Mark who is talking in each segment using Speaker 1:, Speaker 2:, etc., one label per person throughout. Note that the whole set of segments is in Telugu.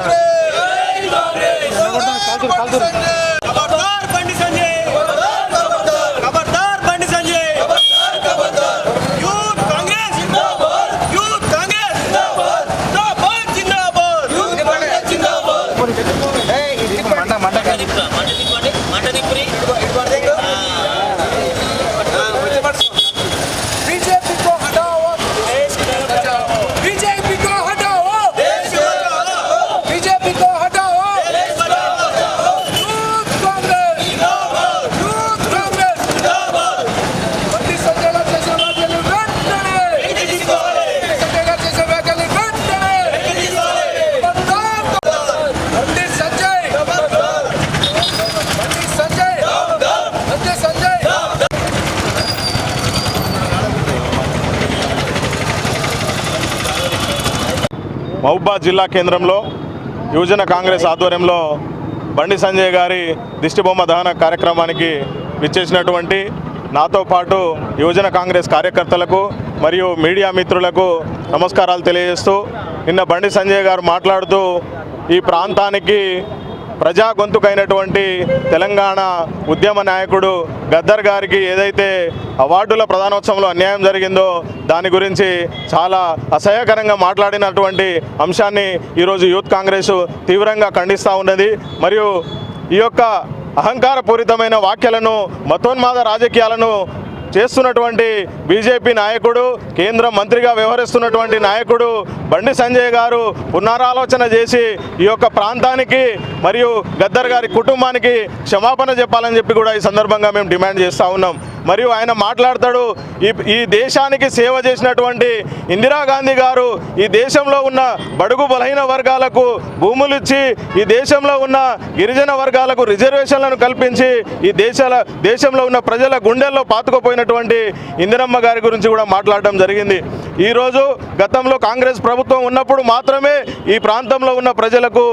Speaker 1: Amen.
Speaker 2: మహబూబాద్ జిల్లా కేంద్రంలో యువజన కాంగ్రెస్ ఆధ్వర్యంలో బండి సంజయ్ గారి దిష్టిబొమ్మ దహన కార్యక్రమానికి విచ్చేసినటువంటి నాతో పాటు యువజన కాంగ్రెస్ కార్యకర్తలకు మరియు మీడియా మిత్రులకు నమస్కారాలు తెలియజేస్తూ నిన్న బండి సంజయ్ గారు మాట్లాడుతూ ఈ ప్రాంతానికి ప్రజా గొంతుకైనటువంటి తెలంగాణ ఉద్యమ నాయకుడు గద్దర్ గారికి ఏదైతే అవార్డుల ప్రధానోత్సవంలో అన్యాయం జరిగిందో దాని గురించి చాలా అసహ్యకరంగా మాట్లాడినటువంటి అంశాన్ని ఈరోజు యూత్ కాంగ్రెస్ తీవ్రంగా ఖండిస్తూ ఉన్నది. మరియు ఈ యొక్క అహంకారపూరితమైన వ్యాఖ్యలను మతోన్మాద రాజకీయాలను చేస్తున్నటువంటి బీజేపీ నాయకుడు కేంద్ర మంత్రిగా వ్యవహరిస్తున్నటువంటి నాయకుడు బండి సంజయ్ గారు పునరాలోచన చేసి ఈ యొక్క ప్రాంతానికి మరియు గద్దర్ గారి కుటుంబానికి క్షమాపణ చెప్పాలని చెప్పి కూడా ఈ సందర్భంగా మేము డిమాండ్ చేస్తూ ఉన్నాం. మరియు ఆయన మాట్లాడతాడు ఈ ఈ దేశానికి సేవ చేసినటువంటి ఇందిరాగాంధీ గారు ఈ దేశంలో ఉన్న బడుగు బలహీన వర్గాలకు భూములు ఇచ్చి ఈ దేశంలో ఉన్న గిరిజన వర్గాలకు రిజర్వేషన్లను కల్పించి ఈ దేశాల దేశంలో ఉన్న ప్రజల గుండెల్లో పాతుకుపోయినటువంటి ఇందిరమ్మ గారి గురించి కూడా మాట్లాడడం జరిగింది. ఈరోజు గతంలో కాంగ్రెస్ ప్రభుత్వం ఉన్నప్పుడు మాత్రమే ఈ ప్రాంతంలో ఉన్న ప్రజలకు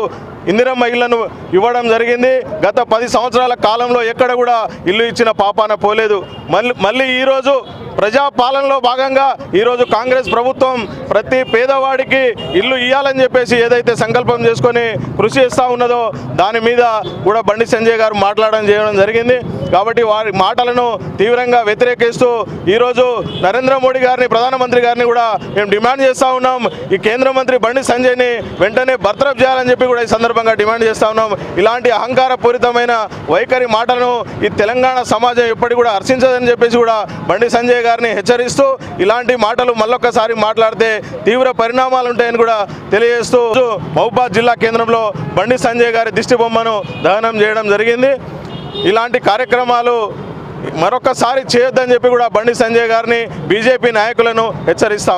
Speaker 2: ఇందిరమ్మ ఇళ్ళను ఇవ్వడం జరిగింది. గత పది సంవత్సరాల కాలంలో ఎక్కడ కూడా ఇల్లు ఇచ్చిన పాపాన పోలేదు. మళ్ళీ మళ్ళీ ఈరోజు ప్రజాపాలనలో భాగంగా ఈరోజు కాంగ్రెస్ ప్రభుత్వం ప్రతి పేదవాడికి ఇల్లు ఇవ్వాలని చెప్పేసి ఏదైతే సంకల్పం చేసుకొని కృషి చేస్తూ ఉన్నదో దాని మీద కూడా బండి సంజయ్ గారు మాట్లాడడం చేయడం జరిగింది. కాబట్టి వారి మాటలను తీవ్రంగా వ్యతిరేకిస్తూ ఈరోజు నరేంద్ర మోడీ గారిని ప్రధానమంత్రి గారిని కూడా మేము డిమాండ్ చేస్తూ ఉన్నాం. ఈ కేంద్ర మంత్రి బండి సంజయ్ని వెంటనే భర్తరఫ్ చేయాలని చెప్పి కూడా ఈ సందర్భంగా డిమాండ్ చేస్తూ ఉన్నాం. ఇలాంటి అహంకారపూరితమైన వైఖరి మాటలను ఈ తెలంగాణ సమాజం ఎప్పటికీ కూడా హర్షించదని చెప్పేసి కూడా బండి సంజయ్ గారిని హెచ్చరిస్తూ ఇలాంటి మాటలు మళ్ళొక్కసారి మాట్లాడితే తీవ్ర పరిణామాలు ఉంటాయని కూడా తెలియజేస్తూ మహబాద్ జిల్లా కేంద్రంలో బండి సంజయ్ గారి దిష్టి బొమ్మను దహనం చేయడం జరిగింది. ఇలాంటి కార్యక్రమాలు మరొకసారి చేయొద్దని చెప్పి కూడా బండి సంజయ్ గారిని బీజేపీ నాయకులను హెచ్చరిస్తా